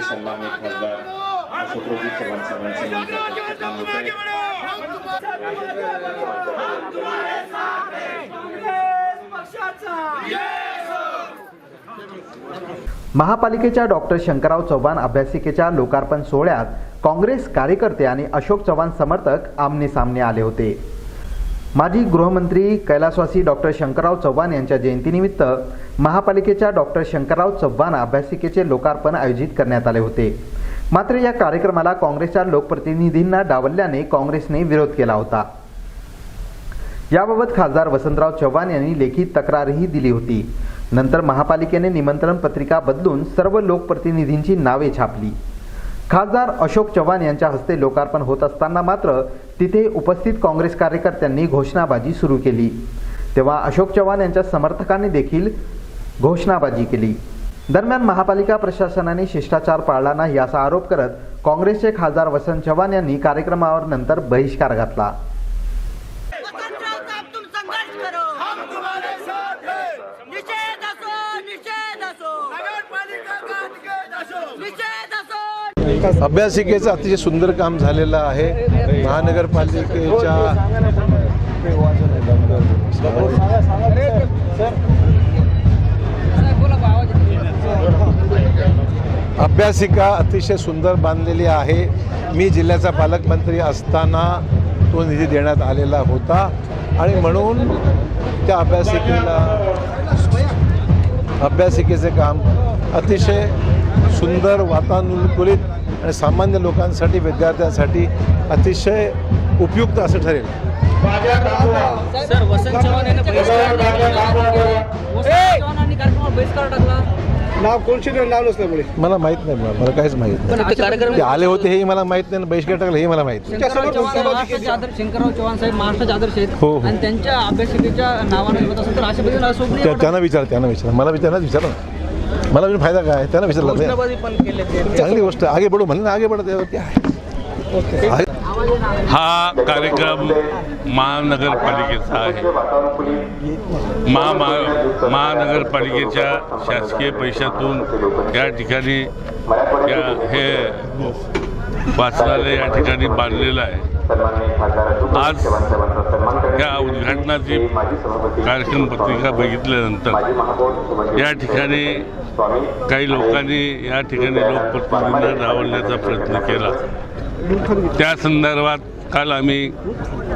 सन्माननीय खासदार अशोकरावजी चव्हाण साहेबांचं महापालिकेच्या डॉक्टर शंकरराव चव्हाण अभ्यासिकेच्या लोकार्पण सोहळ्यात काँग्रेस कार्यकर्ते आणि अशोक चव्हाण समर्थक आमने सामने आले होते. माजी गृहमंत्री कैलासवासी डॉक्टर शंकरराव चव्हाण यांच्या जयंतीनिमित्त महापालिकेच्या डॉक्टर शंकरराव चव्हाण अभ्यासिकेचे लोकार्पण आयोजित करण्यात आले होते. मात्र या कार्यक्रमाला काँग्रेसच्या लोकप्रतिनिधींना डावलल्याने काँग्रेसने विरोध केला होता. याबाबत खासदार वसंतराव चव्हाण यांनी लेखी तक्रारही दिली होती. नंतर महापालिकेने निमंत्रण पत्रिका बदलून सर्व लोकप्रतिनिधींची नावे छापली. खासदार अशोक चव्हाण यांच्या हस्ते लोकार्पण होत असताना मात्र तिथे उपस्थित काँग्रेस कार्यकर्त्यांनी घोषणाबाजी सुरू केली. तेव्हा अशोक चव्हाण यांच्या समर्थकांनी देखील घोषणाबाजी केली. दरम्यान महापालिका प्रशासनाने शिष्टाचार पाळला नाही असा आरोप करत काँग्रेसचे खासदार वसंत चव्हाण यांनी कार्यक्रमावर नंतर बहिष्कार घातला. अभ्यासिकेचं अतिशय सुंदर काम झालेलं आहे. महानगरपालिकेच्या अभ्यासिका अतिशय सुंदर बांधलेली आहे. मी जिल्ह्याचा पालकमंत्री असताना तो निधी देण्यात आलेला होता. आणि म्हणून त्या अभ्यासिकेला अभ्यासिकेचे काम अतिशय सुंदर वातानुकूलित आणि सामान्य लोकांसाठी विद्यार्थ्यांसाठी अतिशय उपयुक्त असं ठरेल. सर वसंत चव्हाण यांनी बहिष्कार टाकला. नाव कोणशी नाव नसल्यामुळे मला माहीत नाही मला मला काहीच माहीत नाही. ते आले होते हे मला माहीत नाही बहिष्कार टाकला हे मला माहीत नाही. शंकरराव चव्हाण साहेब महाराष्ट्राचे आदर्श आहेत. हो, हो. आणि त्यांच्या अभ्यासिकेच्या नावाने होत असेल तर अशा पद्धतीने सोबत त्या- त्यांना विचार त्यांना विचार. मला विचारणार विचारा ना. मला अजून फायदा काय त्यांना विचारला चांगली गोष्ट आहे. आगे बढो म्हणलं ना आगे बढत आहे. हा कार्यक्रम महानगरपालिकेचा आहे. महा महानगरपालिकेच्या शासकीय पैशातून या ठिकाणी या हे वाचनालय या ठिकाणी बांधलेलं आहे. आज या उद्घाटनाची कार्यक्रम पत्रिका बघितल्यानंतर या ठिकाणी काही लोकांनी या ठिकाणी लोकप्रतिनिधींना डावलण्याचा प्रयत्न केला. त्या संदर्भात काल आम्ही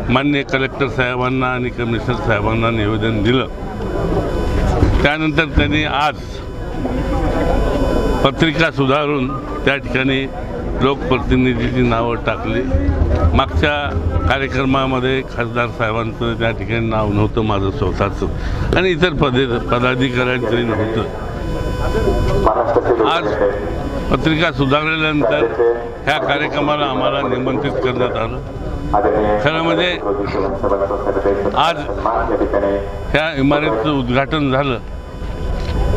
मान्य कलेक्टर साहेबांना आणि कमिशनर साहेबांना निवेदन दिलं. त्यानंतर त्यांनी आज पत्रिका सुधारून त्या ठिकाणी लोकप्रतिनिधीची नावं टाकली. मागच्या कार्यक्रमामध्ये खासदार साहेबांचं त्या ठिकाणी नाव नव्हतं माझं स्वतःचं. आणि इतर पदे पदाधिकाऱ्यांचंही नव्हतं. आज पत्रिका सुधारल्यानंतर ह्या कार्यक्रमाला आम्हाला निमंत्रित करण्यात आलं. खरं म्हणजे आज ह्या इमारतीचं उद्घाटन झालं.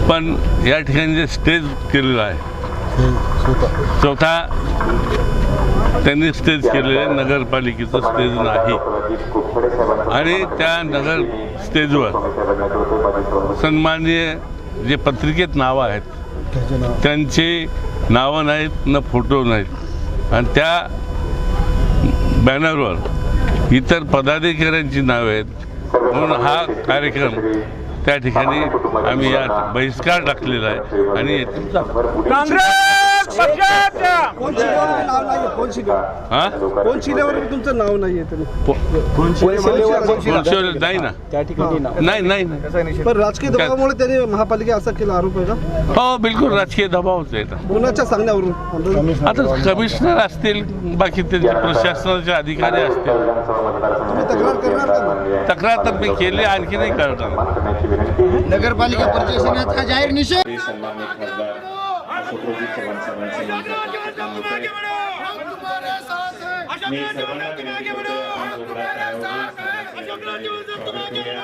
पण या ठिकाणी जे स्टेज केलेलं आहे चौथा त्यांनी स्टेज केलेलं आहे नगरपालिकेचं स्टेज नाही. आणि त्या नगर स्टेजवर सन्माननीय जे पत्रिकेत नावं आहेत त्यांची नावं नाहीत न फोटो नाहीत. आणि त्या बॅनरवर इतर पदाधिकाऱ्यांची नावे आहेत. म्हणून हा कार्यक्रम त्या ठिकाणी आम्ही या बहिष्कार टाकलेला आहे. आणि काँग्रेस! कोण शिलेवर नाव नाहीये कोण शिलेवर हा? कोण शिलेवर तुमचं नाव नाहीये तरी. कोणशिवाय नाही ना. नाही नाही. नाही. पण राजकीय दबावामुळे त्यांनी महापालिका असा केला आरोप आहे का हो बिलकुल राजकीय दबावच आहे ना. कोणाच्या सांगण्यावरून? आता कमिशनर असतील बाकी त्यांचे प्रशासनाचे अधिकारी असतील. तुम्ही तक्रार करणार का? तक्रार तर मी केली आणखी नाही करणार. नगरपालिका प्रशासनाचा जाहीर निषेध. खासदार अशोकरावजी चव्हाण साहेबांचं निधन मी सर्वांना विनंती करतो आपण जोरदार स्वागत करूया.